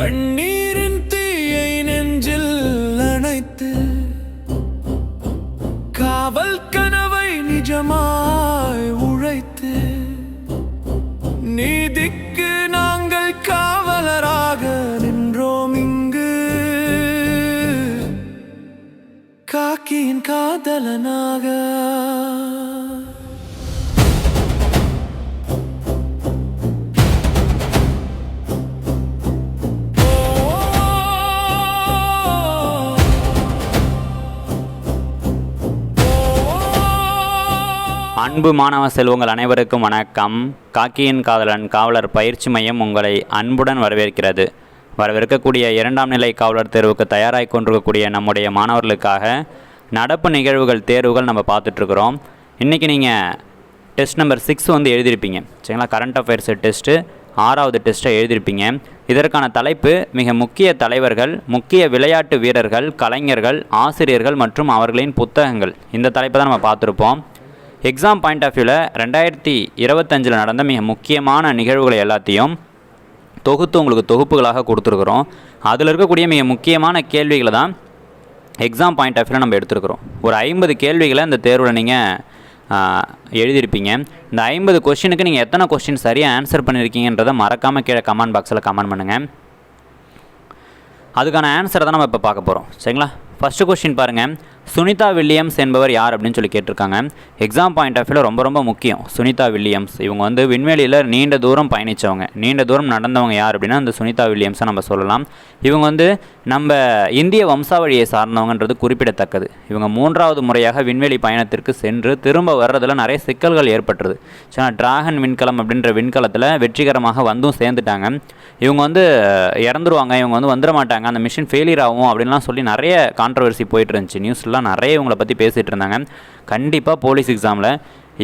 கண்ணீரின் தீயை நெஞ்சில் அணைத்து காவல் கனவை நிஜமாய் உழைத்து நீதிக்கு நாங்கள் காவலராக நின்றோம் இங்கு. காக்கியின் காதலனாக. அன்பு மாணவ செல்வங்கள் அனைவருக்கும் வணக்கம். காக்கியின் காதலன் காவலர் பயிற்சி மையம் உங்களை அன்புடன் வரவேற்கிறது. வரவிருக்கக்கூடிய இரண்டாம் நிலை காவலர் தேர்வுக்கு தயாராகி கொண்டிருக்கக்கூடிய நம்முடைய மாணவர்களுக்காக நடப்பு நிகழ்வுகள் தேர்வுகள் நம்ம பார்த்துட்ருக்குறோம். இன்றைக்கி நீங்கள் டெஸ்ட் நம்பர் சிக்ஸ் வந்து எழுதியிருப்பீங்க. சரிங்களா? கரண்ட் அஃபேர்ஸ் டெஸ்ட்டு ஆறாவது டெஸ்ட்டை எழுதியிருப்பீங்க. இதற்கான தலைப்பு மிக முக்கிய தலைவர்கள் முக்கிய விளையாட்டு வீரர்கள் கலைஞர்கள் ஆசிரியர்கள் மற்றும் அவர்களின் புத்தகங்கள். இந்த தலைப்பை தான் நம்ம பார்த்துருப்போம். எக்ஸாம் பாயிண்ட் ஆஃப் வியூவில் ரெண்டாயிரத்தி இருபத்தஞ்சில் நடந்த மிக முக்கியமான நிகழ்வுகளை எல்லாத்தையும் தொகுத்து உங்களுக்கு தொகுப்புகளாக கொடுத்துருக்குறோம். அதில் இருக்கக்கூடிய மிக முக்கியமான கேள்விகளை தான் எக்ஸாம் பாயிண்ட் ஆஃப் வியூவில் நம்ம எடுத்துருக்குறோம். ஒரு ஐம்பது கேள்விகளை இந்த தேர்வில் நீங்கள் எழுதியிருப்பீங்க. இந்த ஐம்பது கொஷினுக்கு நீங்கள் எத்தனை கொஸ்டின் சரியாக ஆன்சர் பண்ணியிருக்கீங்கன்றதை மறக்காமல் கீழே கமெண்ட் பாக்ஸில் கமெண்ட் பண்ணுங்கள் அதுக்கான ஆன்சரை தான் நம்ம இப்போ பார்க்க போகிறோம் சரிங்களா? ஃபஸ்ட்டு கொஸ்டின் பாருங்கள் சுனிதா வில்லியம்ஸ் என்பவர் யார் அப்படின்னு சொல்லி கேட்டிருக்காங்க. எக்ஸாம் பாயிண்ட் ஆஃப் வியூவில் ரொம்ப ரொம்ப முக்கியம். சுனிதா வில்லியம்ஸ். இவங்க வந்து விண்வெளியில் நீண்ட தூரம் பயணித்தவங்க நீண்ட தூரம் நடந்தவங்க யார் அப்படின்னா அந்த சுனிதா வில்லியம்ஸை நம்ம சொல்லலாம். இவங்க வந்து நம்ம இந்திய வம்சாவழியை சார்ந்தவங்கன்றது குறிப்பிடத்தக்கது. இவங்க மூன்றாவது முறையாக விண்வெளி பயணத்திற்கு சென்று திரும்ப வர்றதில் நிறைய சிக்கல்கள் ஏற்பட்டுருது. ஏன்னா டிராகன் விண்கலம் அப்படின்ற விண்கலத்தில் வெற்றிகரமாக வந்தும் சேர்ந்துட்டாங்க. இவங்க வந்து இறந்துருவாங்க. இவங்க வந்து வந்துட மாட்டாங்க. அந்த மிஷின் ஃபெயிலியர் ஆகும் அப்படின்லாம் சொல்லி நிறைய கான்ட்ரவர்சி போயிட்டு இருந்துச்சு. நியூஸ்லாம் நிறைய இவங்களை பற்றி பேசிகிட்டு இருந்தாங்க. கண்டிப்பாக போலீஸ் எக்ஸாமில்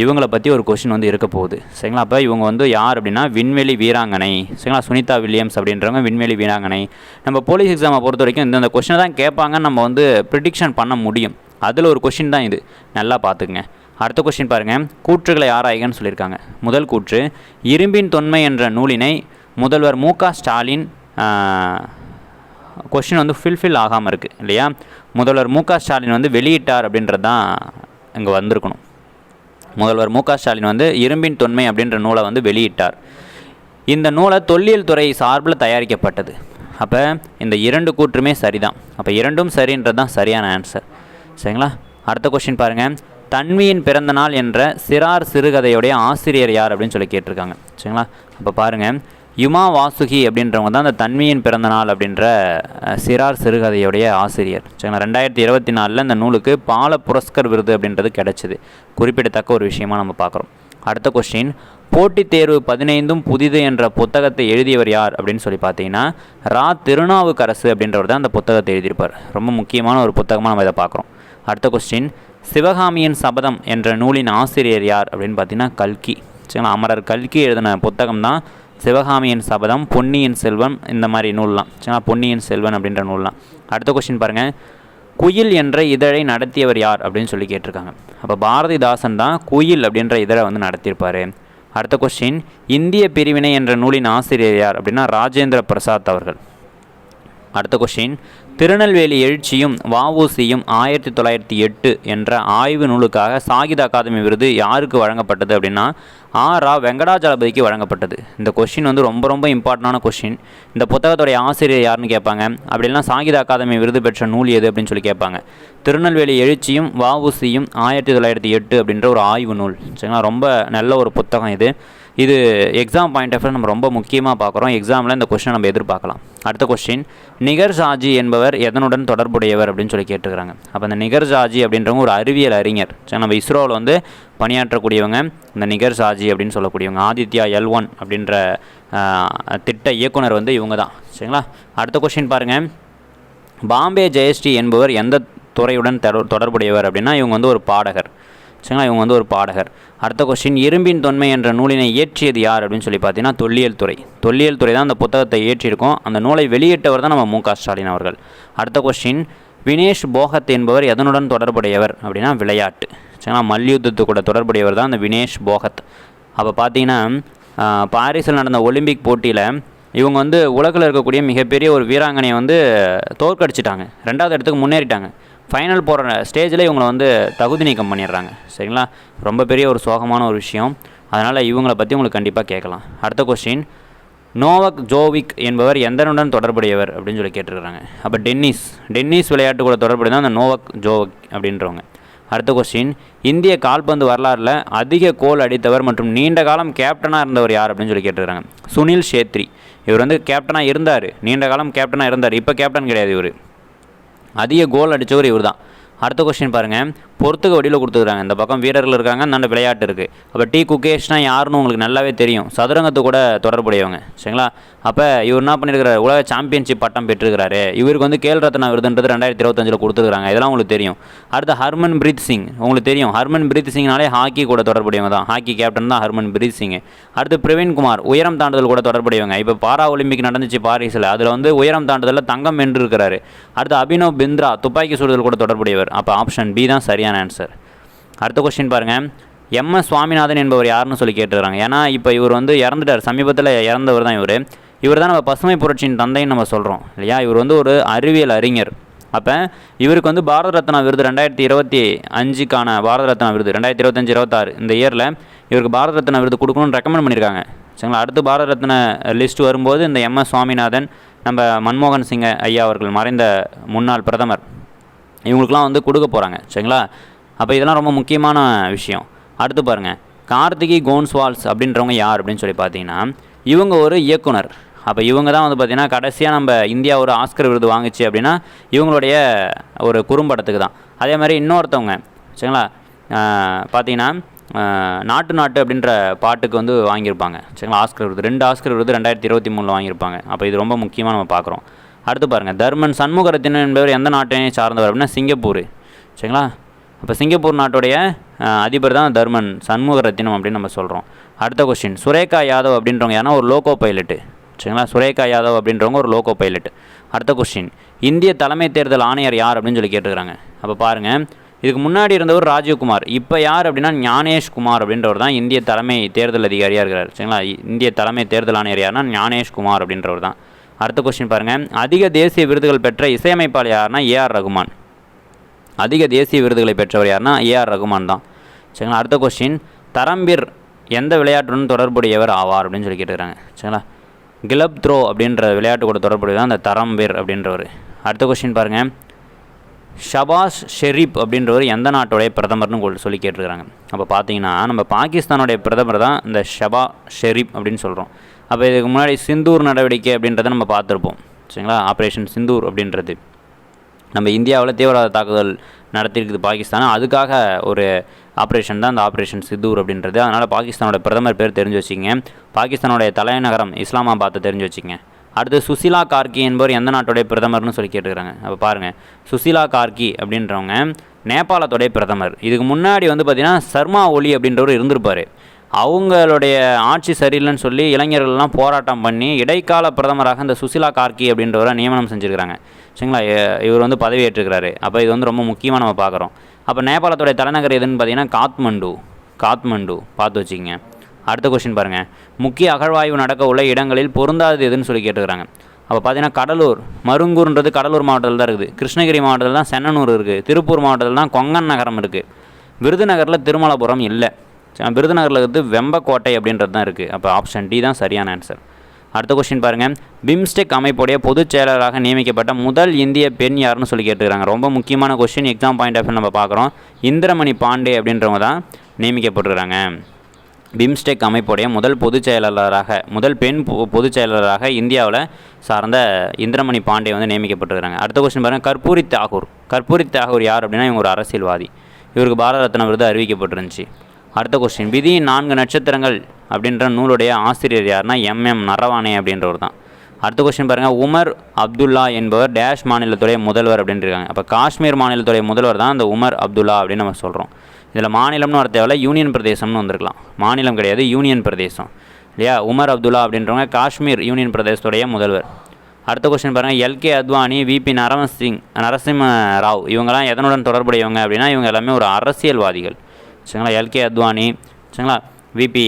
இவங்களை பற்றி ஒரு கொஷின் வந்து இருக்க போகுது. சரிங்களா? அப்போ இவங்க வந்து யார் அப்படின்னா விண்வெளி வீராங்கனை. சரிங்களா? சுனிதா வில்லியம்ஸ் அப்படின்றவங்க விண்வெளி வீராங்கனை. நம்ம போலீஸ் எக்ஸாமை பொறுத்த வரைக்கும் இந்தந்த கொஷினை தான் கேட்பாங்கன்னு நம்ம வந்து ப்ரிடிக்ஷன் பண்ண முடியும். அதில் ஒரு கொஷின் தான் இது. நல்லா பார்த்துக்குங்க. அடுத்த கொஷின் பாருங்கள் கூற்றுகளை ஆராய்கன்னு சொல்லியிருக்காங்க. முதல் கூற்று இரும்பின் தொன்மை என்ற நூலினை முதல்வர் மு ஸ்டாலின் கொஷின் வந்து ஃபில்ஃபில் ஆகாமல் இருக்குது இல்லையா? முதல்வர் மு ஸ்டாலின் வந்து வெளியிட்டார் அப்படின்றது தான் இங்கே வந்திருக்கணும். முதல்வர் மு ஸ்டாலின் வந்து இரும்பின் தொன்மை அப்படின்ற நூலை வந்து வெளியிட்டார். இந்த நூலை தொல்லியல் துறை சார்பில் தயாரிக்கப்பட்டது. அப்போ இந்த இரண்டு கூற்றுமே சரிதான். அப்போ இரண்டும் சரின்றது தான் சரியான ஆன்சர் சரிங்களா? அடுத்த கொஷின் பாருங்கள் தன்வியின் பிறந்த நாள் என்ற சிறார் சிறுகதையுடைய ஆசிரியர் யார் அப்படின்னு சொல்லி கேட்டிருக்காங்க. சரிங்களா? அப்போ பாருங்கள் யுமா வாசுகி அப்படின்றவங்க தான் அந்த தன்மையின் பிறந்த நாள் அப்படின்ற சிறார் சிறுகதையுடைய ஆசிரியர். சரிங்களா? ரெண்டாயிரத்தி இருபத்தி நாலில் இந்த நூலுக்கு பால புரஸ்கர் விருது அப்படின்றது கிடைச்சிது. குறிப்பிடத்தக்க ஒரு விஷயமா நம்ம பார்க்குறோம். அடுத்த கொஸ்டின் போட்டித் தேர்வு பதினைந்தும் புதிது என்ற புத்தகத்தை எழுதியவர் யார் அப்படின்னு சொல்லி பார்த்தீங்கன்னா ரா. திருநாவுக்கரசு அப்படின்றவர் தான் அந்த புத்தகத்தை எழுதியிருப்பார். ரொம்ப முக்கியமான ஒரு புத்தகமாக நம்ம இதை பார்க்குறோம். அடுத்த கொஸ்டின் சிவகாமியின் சபதம் என்ற நூலின் ஆசிரியர் யார் அப்படின்னு பார்த்தீங்கன்னா கல்கி. சரிங்களா? அமரர் கல்கி எழுதின புத்தகம் தான் சிவகாமியின் சபதம் பொன்னியின் செல்வன் இந்த மாதிரி நூல்லாம். சரிங்களா? பொன்னியின் செல்வன் அப்படின்ற நூல்லாம். அடுத்த கொஸ்டின் பாருங்கள் குயில் என்ற இதழை நடத்தியவர் யார் அப்படின்னு சொல்லி கேட்டிருக்காங்க. அப்போ பாரதிதாசன் தான் குயில் அப்படின்ற இதழை வந்து நடத்தியிருப்பார். அடுத்த கொஸ்டின் இந்திய பிரிவினை என்ற நூலின் ஆசிரியர் யார் அப்படின்னா ராஜேந்திர பிரசாத் அவர்கள். அடுத்த கொஸ்டின் திருநெல்வேலி எழுச்சியும் வஉசியும் ஆயிரத்தி தொள்ளாயிரத்தி எட்டு என்ற ஆய்வு நூலுக்காக சாகித அகாதமி விருது யாருக்கு வழங்கப்பட்டது அப்படின்னா ஆ. வெங்கடாஜலபதிக்கு வழங்கப்பட்டது. இந்த கொஷின் வந்து ரொம்ப ரொம்ப இம்பார்ட்டண்டான கொஷின் இந்த புத்தகத்துடைய ஆசிரியர் யாருன்னு கேட்பாங்க. அப்படி சாகித அகாதமி விருது பெற்ற நூல் எது அப்படின்னு சொல்லி கேட்பாங்க. திருநெல்வேலி எழுச்சியும் வஉசியும் ஆயிரத்தி தொள்ளாயிரத்தி எட்டு அப்படின்ற ஒரு ஆய்வு நூல். சரிங்களா? ரொம்ப நல்ல ஒரு புத்தகம் இது. இது எக்ஸாம் பாயிண்ட் ஆஃப் நம்ம ரொம்ப முக்கியமாக பார்க்குறோம். எக்ஸாமில் இந்த கொஸ்டின் நம்ம எதிர்பார்க்கலாம். அடுத்த கொஸ்டின் நிகர் சாஜி என்பவர் எதனுடன் தொடர்புடையவர் அப்படின்னு சொல்லி கேட்டுக்கிறாங்க அப்போ இந்த நிகர் சாஜி அப்படின்றவங்க ஒரு அறிவியல் அறிஞர். சரி நம்ம இஸ்ரோவில் வந்து பணியாற்றக்கூடியவங்க இந்த நிகர் சாஜி அப்படின்னு சொல்லக்கூடியவங்க ஆதித்யா எல் ஒன் அப்படின்ற திட்ட இயக்குனர் வந்து இவங்க தான் சரிங்களா? அடுத்த கொஸ்டின் பாருங்கள் பாம்பே ஜெயஸ்ரீ என்பவர் எந்த துறையுடன் தொடர்புடையவர் அப்படின்னா இவங்க வந்து ஒரு பாடகர். சரிங்களா இவங்க வந்து ஒரு பாடகர். அடுத்த கொஸ்டின் இரும்பின் தொன்மை என்ற நூலினை இயற்றியது யார் அப்படின்னு சொல்லி பார்த்தீங்கன்னா தொல்லியல் துறை. தொல்லியல் துறை தான் அந்த புத்தகத்தை இயற்றியிருக்கோம். அந்த நூலை வெளியிட்டவர் தான் நம்ம மு க ஸ்டாலின் அவர்கள். அடுத்த கொஸ்டின் வினேஷ் போகத் என்பவர் எதனுடன் தொடர்புடையவர் அப்படின்னா விளையாட்டு. சரிங்களா மல்யுத்தத்து கூட தொடர்புடையவர் தான் அந்த வினேஷ் போகத். அப்போ பார்த்தீங்கன்னா பாரிஸில் நடந்த ஒலிம்பிக் போட்டியில் இவங்க வந்து உலகில் இருக்கக்கூடிய மிகப்பெரிய ஒரு வீராங்கனையை வந்து தோற்கடிச்சிட்டாங்க. ரெண்டாவது இடத்துக்கு முன்னேறிட்டாங்க. ஃபைனல் போகிற ஸ்டேஜில் இவங்களை வந்து தகுதி நீக்கம் பண்ணிடுறாங்க. சரிங்களா? ரொம்ப பெரிய ஒரு சோகமான ஒரு விஷயம். அதனால் இவங்களை பற்றி உங்களுக்கு கண்டிப்பாக கேட்கலாம். அடுத்த கொஸ்டின் நோவக் ஜோவிக் என்பவர் எந்தனுடன் தொடர்புடையவர் அப்படின்னு சொல்லி கேட்டிருக்காங்க அப்போ டென்னிஸ். டென்னிஸ் விளையாட்டு கூட தொடர்புடைய தான் அந்த நோவக் ஜோவக் அப்படின்றவங்க. அடுத்த கொஸ்டின் இந்திய கால்பந்து வரலாறில் அதிக கோல் அடித்தவர் மற்றும் நீண்ட காலம் கேப்டனாக இருந்தவர் யார் அப்படின்னு சொல்லி கேட்டிருக்காங்க சுனில் ஷேத்ரி இவர் வந்து கேப்டனாக இருந்தார். நீண்ட காலம் கேப்டனாக இருந்தார். இப்போ கேப்டன் கிடையாது இவர். அதிக கோல் அடித்தவர் இவர் தான் அடுத்த கொஸ்டின் பாருங்கள் பொறுத்துக்க வடிவில் கொடுத்துருக்காங்க. இந்த பக்கம் வீரர்கள் இருக்காங்க நல்ல விளையாட்டு இருக்குது அப்போ டி குகேஷ்னா யாருன்னு உங்களுக்கு நல்லாவே தெரியும். சதுரங்கத்து கூட தொடர்புடையவங்க. சரிங்களா? அப்போ இவர் என்ன பண்ணியிருக்கிறார் உலக சாம்பியன்ஷிப் பட்டம் பெற்றிருக்கிறாரு. இவருக்கு வந்து கேல் ரத்னா விருதுன்றது ரெண்டாயிரத்தி இருபத்தஞ்சில் கொடுத்துருக்காங்க இதெல்லாம் உங்களுக்கு தெரியும். அடுத்து ஹர்மன் பிரீத் சிங். உங்களுக்கு தெரியும். ஹர்மன் பிரீத் சிங்னாலே ஹாக்கி கூட தொடர்புடையவங்க தான். ஹாக்கி கேப்டன் தான் ஹர்மன் பிரீத் சிங். அடுத்து பிரவீன் குமார் உயரம் தாண்டுதல் கூட தொடர்புடையவங்க. இப்போ பாரா ஒலிம்பிக் நடந்துச்சு பாரிஸில். அதில் வந்து உயரம் தாண்டுதலில் தங்கம் வென்றிருக்கிறாரு. அடுத்து அபினவ் பிந்த்ரா துப்பாக்கி சுடுதல் கூட தொடர்புடையவர். அப்போ ஆப்ஷன் பி தான் சரியான ஆன்சர் அடுத்த கொஸ்டின் பாருங்கள் எம்எஸ் சுவாமிநாதன் என்பவர் யாருன்னு சொல்லி கேட்டுருக்காங்க. ஏன்னா இப்போ இவர் வந்து இறந்துட்டார். சமீபத்தில் இறந்தவர் தான் இவர். இவர் தான் நம்ம பசுமை புரட்சியின் தந்தைன்னு நம்ம சொல்கிறோம் இல்லையா? இவர் வந்து ஒரு அறிவியல் அறிஞர். அப்போ இவருக்கு வந்து பாரத ரத்னா விருது ரெண்டாயிரத்தி இருபத்தி அஞ்சுக்கான பாரத ரத்னா விருது ரெண்டாயிரத்தி இருபத்தஞ்சி இருபத்தாறு. இந்த இயரில் இவருக்கு பாரத ரத்னா விருது கொடுக்கணும்னு ரெக்கமெண்ட் பண்ணியிருக்காங்க. சரிங்களா? அடுத்து பாரத ரத்ன லிஸ்ட் வரும்போது இந்த எம்எஸ் சுவாமிநாதன் நம்ம மன்மோகன் சிங் ஐயா அவர்கள் மறைந்த முன்னாள் பிரதமர். இவங்களுக்குலாம் வந்து கொடுக்க போகிறாங்க சரிங்களா? அப்போ இதெல்லாம் ரொம்ப முக்கியமான விஷயம். அடுத்து பாருங்கள் கார்த்திகி கோன்ஸ்வால்ஸ் அப்படின்றவங்க யார் அப்படின்னு சொல்லி பார்த்தீங்கன்னா இவங்க ஒரு இயக்குனர். அப்போ இவங்க தான் வந்து பார்த்திங்கன்னா கடைசியாக நம்ம இந்தியா ஒரு ஆஸ்கர் விருது வாங்குச்சு அப்படின்னா இவங்களுடைய ஒரு குறும்படத்துக்கு தான். அதே மாதிரி இன்னொருத்தவங்க சரிங்களா? பார்த்தீங்கன்னா நாட்டு நாட்டு அப்படின்ற பாட்டுக்கு வந்து வாங்கியிருப்பாங்க. சரிங்களா? ஆஸ்கர் விருது. ரெண்டு ஆஸ்கர் விருது ரெண்டாயிரத்தி இருபத்தி மூணில் வாங்கியிருப்பாங்க. அப்போ இது ரொம்ப முக்கியமாக நம்ம பார்க்குறோம். அடுத்து பாருங்கள் தர்மன் சண்முகரத்தினம் என்பவர் எந்த நாட்டினை சார்ந்தவர் அப்படின்னா சிங்கப்பூர். சரிங்களா? அப்போ சிங்கப்பூர் நாட்டுடைய அதிபர் தான் தர்மன் சண்முகரத்தினம் அப்படின்னு நம்ம சொல்கிறோம் அடுத்த கொஸ்டின் சுரேகா யாதவ் அப்படின்றவங்க யாருன்னா ஒரு லோகோ பைலட்டு சரிங்களா? சுரேகா யாதவ் அப்படின்றவங்க ஒரு லோகோ பைலட் அடுத்த கொஸ்டின் இந்திய தலைமை தேர்தல் ஆணையர் யார் அப்படின்னு சொல்லி கேட்டுக்கிறாங்க அப்போ பாருங்கள் இதுக்கு முன்னாடி இருந்தவர் ராஜீவ்குமார். இப்போ யார் அப்படின்னா ஞானேஷ் குமார் அப்படின்றவர் தான் இந்திய தலைமை தேர்தல் அதிகாரியாக இருக்கிறார். சரிங்களா? இந்திய தலைமை தேர்தல் ஆணையர் யார்னா ஞானேஷ்குமார் அப்படின்றவர் தான். அடுத்த கொஸ்டின் பாருங்கள் அதிக தேசிய விருதுகள் பெற்ற இசையமைப்பாளர் யாருன்னா ஏஆர் ரகுமான். அதிக தேசிய விருதுகளை பெற்றவர் யாருன்னா ஏஆர் ரகுமான் தான். சரிங்களா? அடுத்த கொஸ்டின் தரம்பீர் எந்த விளையாட்டுடன் தொடர்புடையவர் ஆவார் அப்படின்னு சொல்லி கேட்டுக்கிறாங்க சரிங்களா? கிளப் த்ரோ அப்படின்ற விளையாட்டு கூட தொடர்புடையதான் அந்த தரம்பீர் அப்படின்றவர். அடுத்த கொஸ்டின் பாருங்கள் ஷபாஸ் ஷெரீப் அப்படின்றவர் எந்த நாட்டுடைய பிரதமர்னு சொல்லி கேட்டுருக்கிறாங்க அப்போ பார்த்தீங்கன்னா நம்ம பாகிஸ்தானுடைய பிரதமர் தான் இந்த ஷபா ஷெரீப் அப்படின்னு சொல்கிறோம் அப்போ இதுக்கு முன்னாடி சிந்தூர் நடவடிக்கை அப்படின்றத நம்ம பார்த்துருப்போம். சரிங்களா? ஆப்ரேஷன் சிந்தூர் அப்படின்றது. நம்ம இந்தியாவில் தீவிரவாத தாக்குதல் நடத்தியிருக்குது பாகிஸ்தான்? அதுக்காக ஒரு ஆப்ரேஷன் தான் அந்த ஆப்ரேஷன் சித்தூர் அப்படின்றது. அதனால் பாகிஸ்தானோட பிரதமர் பேர் தெரிஞ்சு வச்சுங்க பாகிஸ்தானோடைய தலைநகரம் இஸ்லாமாபாத்தை தெரிஞ்சு வச்சுங்க அடுத்து சுசிலா கார்கி என்பவர் எந்த நாட்டுடைய பிரதமர்னு சொல்லி கேட்டுக்கிறாங்க அப்போ பாருங்கள் சுசிலா கார்கி அப்படின்றவங்க நேபாளத்துடைய பிரதமர். இதுக்கு முன்னாடி வந்து பார்த்திங்கன்னா சர்மா ஒலி அப்படின்றவர் இருந்திருப்பார். அவங்களுடைய ஆட்சி சரியில்லைன்னு சொல்லி இளைஞர்கள்லாம் போராட்டம் பண்ணி இடைக்கால பிரதமராக இந்த சுசிலா கார்கி அப்படின்றவரை நியமனம் செஞ்சுருக்கிறாங்க. சரிங்களா? இவர் வந்து பதவியேற்றுக்கிறாரு அப்போ இது வந்து ரொம்ப முக்கியமாக நம்ம பார்க்குறோம். அப்போ நேபாளத்துடைய தலைநகர் எதுன்னு பார்த்தீங்கன்னா காத்மண்டு காத்மண்டு பார்த்து வச்சுக்கங்க. அடுத்த கொஸ்டின் பாருங்கள் முக்கிய அகழ்வாய்வு நடக்க உள்ள இடங்களில் பொருந்தாதது எதுன்னு சொல்லி கேட்டுக்கிறாங்க அப்போ பார்த்தீங்கன்னா கடலூர் மருங்கூர்ன்றது கடலூர் மாவட்டத்தில் தான் இருக்குது. கிருஷ்ணகிரி மாவட்டத்தில் தான் சென்னனூர் இருக்குது திருப்பூர் மாவட்டத்தில் தான் கொங்கன் நகரம் இருக்குது விருதுநகரில் திருமலபுரம் இல்லை. விருதுநகரில் இருக்குது வெம்பக்கோட்டை அப்படின்றது தான் இருக்குது அப்போ ஆப்ஷன் டி தான் சரியான ஆன்சர் அடுத்த கொஸ்டின் பாருங்கள் பிம்ஸ்டெக் அமைப்புடைய பொதுச் செயலராக நியமிக்கப்பட்ட முதல் இந்திய பெண் யாருன்னு சொல்லி கேட்டுக்கிறாங்க ரொம்ப முக்கியமான கொஸ்டின் எக்ஸாம் பாயிண்ட் ஆஃப் நம்ம பார்க்குறோம். இந்திரமணி பாண்டே அப்படின்றவங்க தான் நியமிக்கப்பட்டிருக்கிறாங்க பிம்ஸ்டெக் அமைப்புடைய முதல் பொதுச் செயலாளராக முதல் பெண் பொ- பொதுச் செயலாளராக இந்தியாவில் சார்ந்த இந்திரமணி பாண்டே வந்து நியமிக்கப்பட்டிருக்கிறாங்க அடுத்த கொஸ்டின் பாருங்கள் கற்பூரி தாகூர். கற்பூரி தாகூர் யார் அப்படின்னா இவங்க ஒரு அரசியல்வாதி. இவருக்கு பாரத ரத்ன விருது அறிவிக்கப்பட்டிருந்துச்சு. அடுத்த கொஸ்டின் விதியின் நான்கு நட்சத்திரங்கள் அப்படின்ற நூலுடைய ஆசிரியர் யாருன்னா எம்எம் நரவானே அப்படின்றவர் தான். அடுத்த கொஸ்டின் பாருங்கள் உமர் அப்துல்லா என்பவர் டேஷ் மாநிலத்துடைய முதல்வர் அப்படின்றிருக்காங்க. அப்போ காஷ்மீர் மாநிலத்துடைய முதல்வர் தான் அந்த உமர் அப்துல்லா அப்படின்னு நம்ம சொல்கிறோம் இதில் மாநிலம்னு வர தேவையில்ல யூனியன் பிரதேசம்னு வந்திருக்கலாம். மாநிலம் கிடையாது யூனியன் பிரதேசம். இல்லையா? உமர் அப்துல்லா அப்படின்றவங்க காஷ்மீர் யூனியன் பிரதேசத்துடைய முதல்வர். அடுத்த கொஸ்டின் பாருங்கள் L K Advani V P நரமசிங் Narasimha Rao இவங்கெல்லாம் எதனுடன் தொடர்புடையவங்க அப்படின்னா இவங்க எல்லாமே ஒரு அரசியல்வாதிகள். சரிங்களா எல்கே அத்வானி சரிங்களா விபி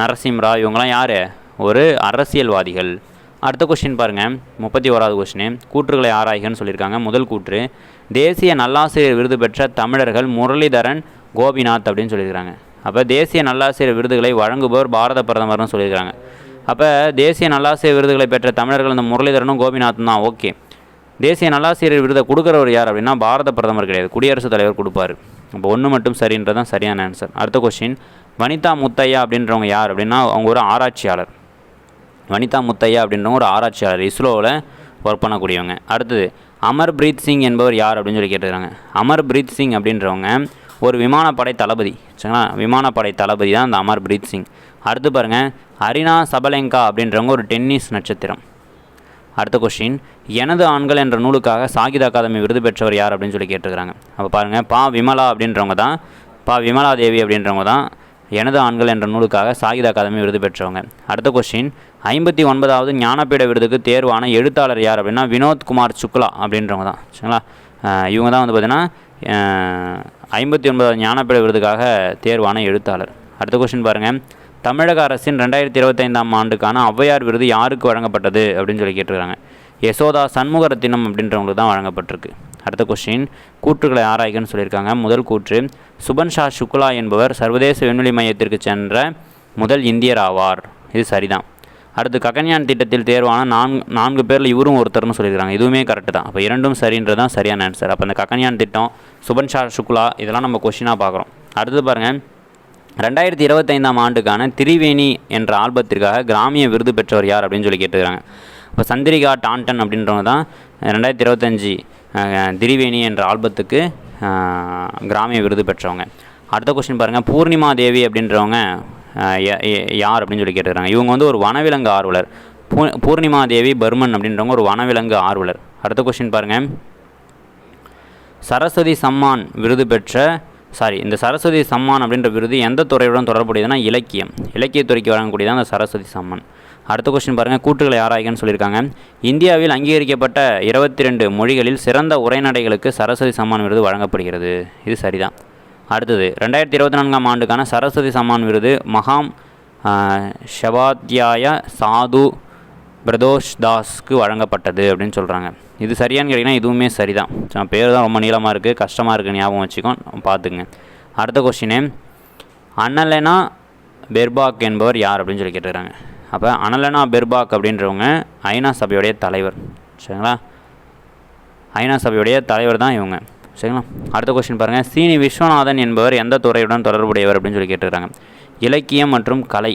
நரசிம் இவங்கெல்லாம் யார்? ஒரு அரசியல்வாதிகள். அடுத்த கொஸ்டின் பாருங்கள் முப்பத்தி ஓராவது கொஸ்டின் கூற்றுகளை ஆராய்கன்னு சொல்லியிருக்காங்க முதல் கூற்று. தேசிய நல்லாசிரியர் விருது பெற்ற தமிழர்கள் முரளிதரன் கோபிநாத் அப்படின்னு சொல்லியிருக்காங்க அப்போ தேசிய நல்லாசிரியர் விருதுகளை வழங்குபவர் பாரத பிரதமர்னு சொல்லியிருக்காங்க அப்போ தேசிய நல்லாசிரியர் விருதுகளை பெற்ற தமிழர்கள் இந்த முரளிதரனும் கோபிநாத்தும் தான் ஓகே. தேசிய நல்லாசிரியர் விருதை கொடுக்குறவர் யார் அப்படின்னா பாரத பிரதமர் கிடையாது குடியரசுத் தலைவர் கொடுப்பார். அப்போ ஒன்று மட்டும் சரின்றதான் சரியான ஆன்சர் அடுத்த கொஸ்டின் வனிதா முத்தையா அப்படின்றவங்க யார் அப்படின்னா அவங்க ஒரு ஆராய்ச்சியாளர். வனிதா முத்தையா அப்படின்றவங்க ஒரு ஆராய்ச்சியாளர் இஸ்ரோவில் ஒர்க் பண்ணக்கூடியவங்க. அடுத்தது அமர் பிரீத் சிங் என்பவர் யார் அப்படின்னு சொல்லி கேட்டுக்கிறாங்க அமர்பிரீத் சிங் அப்படின்றவங்க ஒரு விமானப்படை தளபதி. சரிங்களா? விமானப்படை தளபதி தான் அந்த அமர் பிரீத் சிங். அடுத்து பாருங்கள் அரினா சபலெங்கா அப்படின்றவங்க ஒரு டென்னிஸ் நட்சத்திரம். அடுத்த கொஸ்டின் எனது ஆண்கள் என்ற நூலுக்காக சாகித் அகாதமி விருது பெற்றவர் யார்? அப்படின்னு சொல்லி கேட்டிருக்கிறாங்க. அப்போ பாருங்கள் பா விமலா அப்படின்றவங்க தான் பா விமலா தேவி அப்படின்றவங்க தான் எனது ஆண்கள் என்ற நூலுக்காக சாகித் அகாதமி விருது பெற்றவங்க. அடுத்த கொஸ்டின் ஐம்பத்தி ஒன்பதாவது ஞானப்பீட விருதுக்கு தேர்வான எழுத்தாளர் யார்? அப்படின்னா வினோத் குமார் சுக்லா அப்படின்றவங்க தான். சரிங்களா? இவங்க தான் வந்து பார்த்தீங்கன்னா ஐம்பத்தி ஒன்பதாவது ஞானப்பீட விருதுக்காக தேர்வான எழுத்தாளர். அடுத்த கொஸ்டின் பாருங்கள் தமிழக அரசின் ரெண்டாயிரத்தி இருபத்தைந்தாம் ஆண்டுக்கான ஔவையார் விருது யாருக்கு வழங்கப்பட்டது அப்படின்னு சொல்லி கேட்டிருக்காங்க. யசோதா சண்முகரத்தினம் அப்படின்றவங்களுக்கு தான் வழங்கப்பட்டிருக்கு. அடுத்த கொஸ்டின் கூற்றுகளை ஆராய்கன்னு சொல்லியிருக்காங்க. முதல் கூற்று சுபன் ஷா சுக்லா என்பவர் சர்வதேச விண்வெளி மையத்திற்கு சென்ற முதல் இந்தியர் ஆவார். இது சரிதான். அடுத்து ககன்யான் திட்டத்தில் தேர்வான நான்கு நான்கு பேரில் இவரும் ஒருத்தர்னு சொல்லியிருக்காங்க. இதுவுமே கரெக்டு தான். அப்போ இரண்டும் சரின்றது தான் சரியான ஆன்சர் அப்போ இந்த ககன்யான் திட்டம் சுபன் ஷா சுக்லா இதெல்லாம் நம்ம கொஷினாக பார்க்குறோம். அடுத்து பாருங்கள் ரெண்டாயிரத்தி இருபத்தைந்தாம் ஆண்டுக்கான திரிவேணி என்ற ஆல்பத்திற்காக கிராமிய விருது பெற்றவர் யார் அப்படின்னு சொல்லி கேட்டுக்கிறாங்க இப்போ சந்திரிகா டான்டன் அப்படின்றவங்க தான் ரெண்டாயிரத்தி இருபத்தஞ்சி திரிவேணி என்ற ஆல்பத்துக்கு கிராமிய விருது பெற்றவங்க. அடுத்த கொஸ்டின் பாருங்கள் பூர்ணிமா தேவி அப்படின்றவங்க யார் அப்படின்னு சொல்லி கேட்டுக்கிறாங்க இவங்க வந்து ஒரு வனவிலங்கு ஆர்வலர். பூ பூர்ணிமா தேவி பர்மன் அப்படின்றவங்க ஒரு வனவிலங்கு ஆர்வலர். அடுத்த கொஸ்டின் பாருங்கள் சரஸ்வதி சம்மான் விருது பெற்ற சாரி இந்த சரஸ்வதி சம்மான் அப்படின்ற விருது எந்த துறையுடன் தொடர்புடையதுன்னா இலக்கியம். இலக்கியத்துறைக்கு வழங்கக்கூடியதான் அந்த சரஸ்வதி சம்மான். அடுத்த கொஸ்டின் பாருங்கள் கூற்றுகளை ஆராய்கன்னு சொல்லியிருக்காங்க. இந்தியாவில் அங்கீகரிக்கப்பட்ட இருபத்தி ரெண்டு மொழிகளில் சிறந்த உரைநடைகளுக்கு சரஸ்வதி சம்மான் விருது வழங்கப்படுகிறது. இது சரிதான். அடுத்தது ரெண்டாயிரத்தி இருபத்தி நான்காம் ஆண்டுக்கான சரஸ்வதி சம்மான் விருது மகாம் ஷபாத்யாய சாது பிரதோஷ் தாஸ்க்கு வழங்கப்பட்டது அப்படின்னு சொல்கிறாங்க இது சரியான்னு கேட்டிங்கன்னா இதுவுமே சரிதான். சரி, பேர் தான் ரொம்ப நீளமாக இருக்குது கஷ்டமாக இருக்குது ஞாபகம் வச்சுக்கோ. பார்த்துங்க அடுத்த கொஸ்டினு அனலெனா பெர்பாக் என்பவர் யார் அப்படின்னு சொல்லி கேட்டுக்கிறாங்க அப்போ அனலெனா பெர்பாக் அப்படின்றவங்க ஐநா சபையுடைய தலைவர். சரிங்களா? ஐநா சபையுடைய தலைவர் தான் இவங்க. சரிங்களா? அடுத்த கொஸ்டின் பாருங்கள் சீனி விஸ்வநாதன் என்பவர் எந்த துறையுடன் தொடர்புடையவர் அப்படின்னு சொல்லி கேட்டுருக்காங்க. இலக்கியம் மற்றும் கலை.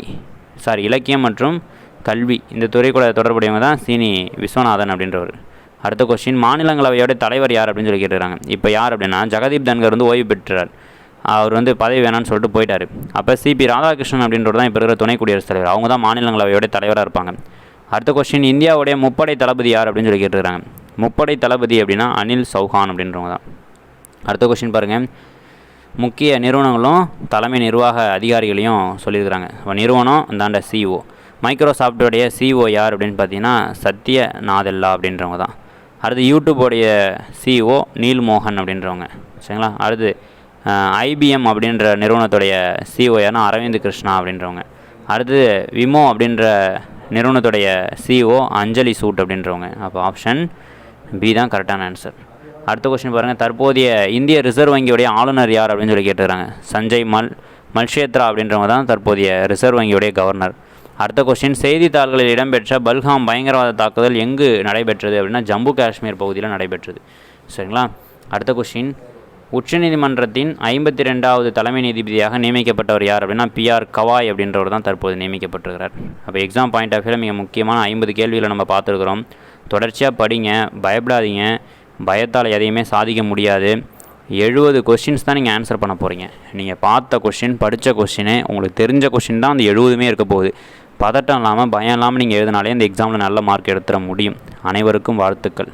சாரி இலக்கியம் மற்றும் கல்வி. இந்த துறை கூட தொடர்புடையவங்க தான் சீனி விஸ்வநாதன் அப்படின்றவர். அடுத்த கொஸ்டின் மாநிலங்களவையோட தலைவர் யார் அப்படின்னு சொல்லி கேட்டுருக்காங்க. இப்போ யார் அப்படின்னா ஜெகதீப் தன்கர் வந்து ஓய்வு பெற்றார். அவர் வந்து பதவி வேணான்னு சொல்லிட்டு போயிட்டார். அப்போ சிபி ராதாகிருஷ்ணன் அப்படின்றவர் தான் இப்போ இருக்கிற துணை குடியரசுத் தலைவர். அவங்க தான் மாநிலங்களவையோட தலைவராக இருப்பாங்க. அடுத்த கொஸ்டின் இந்தியாவுடைய முப்படை தளபதி யார் அப்படின்னு சொல்லி கேட்டுருக்காங்க. முப்படை தளபதி அப்படின்னா அனில் சௌஹான் அப்படின்றவங்க தான். அடுத்த கொஸ்டின் பாருங்கள் முக்கிய நிறுவனங்களும் தலைமை நிர்வாக அதிகாரிகளையும் சொல்லியிருக்கிறாங்க. நிறுவனம் அந்தாண்ட சிஓ மைக்ரோசாஃப்டோடைய சிஓ யார் அப்படின்னு பார்த்தீங்கன்னா சத்ய நாதெல்லா அப்படின்றவங்க தான். அடுத்து யூடியூபோடைய சிஓ நீல் மோகன் அப்படின்றவங்க. சரிங்களா? அடுத்து ஐபிஎம் அப்படின்ற நிறுவனத்துடைய சிஓ யார்னா அரவிந்த் கிருஷ்ணா அப்படின்றவங்க. அடுத்து விமோ அப்படின்ற நிறுவனத்துடைய சிஓ அஞ்சலி சூட் அப்படின்றவங்க. அப்போ ஆப்ஷன் பி தான் கரெக்டான ஆன்சர் அடுத்த கொஸ்டின் பாருங்கள் தற்போதைய இந்திய ரிசர்வ் வங்கியுடைய ஆளுநர் யார் அப்படின்னு சொல்லி கேட்டுக்கிறாங்க சஞ்சய் மல் மல்ஷேத்ரா அப்படின்றவங்க தான் தற்போதைய ரிசர்வ் வங்கியுடைய கவர்னர் அடுத்த கொஸ்டின் செய்தித்தாள்களில் இடம்பெற்ற பல்காம் பயங்கரவாத தாக்குதல் எங்கு நடைபெற்றது அப்படின்னா ஜம்மு காஷ்மீர் பகுதியில் நடைபெற்றது. சரிங்களா? அடுத்த கொஸ்டின் உச்சநீதிமன்றத்தின் ஐம்பத்தி ரெண்டாவது தலைமை நீதிபதியாக நியமிக்கப்பட்டவர் யார் அப்படின்னா பிஆர் கவாய் அப்படின்றவர் தான் தற்போது நியமிக்கப்பட்டிருக்கிறார். அப்போ எக்ஸாம் பாயிண்ட் ஆஃப் வியூவில் மிக முக்கியமான ஐம்பது கேள்விகளை நம்ம பார்த்துருக்குறோம். தொடர்ச்சியாக படிங்க பயப்படாதீங்க. பயத்தால் எதையுமே சாதிக்க முடியாது. எழுபது கொஷின்ஸ் தான் நீங்கள் ஆன்சர் பண்ண போகிறீங்க நீங்கள் பார்த்த கொஷின் படித்த கொஷினு உங்களுக்கு தெரிஞ்ச கொஷின் தான் அந்த எழுபதுமே இருக்க போகுது. பதட்டம் இல்லாமல் பயம் இல்லாமல் நீங்கள் எழுதினாலே இந்த எக்ஸாமில் நல்ல மார்க் எடுத்துட முடியும். அனைவருக்கும் வாழ்த்துக்கள்.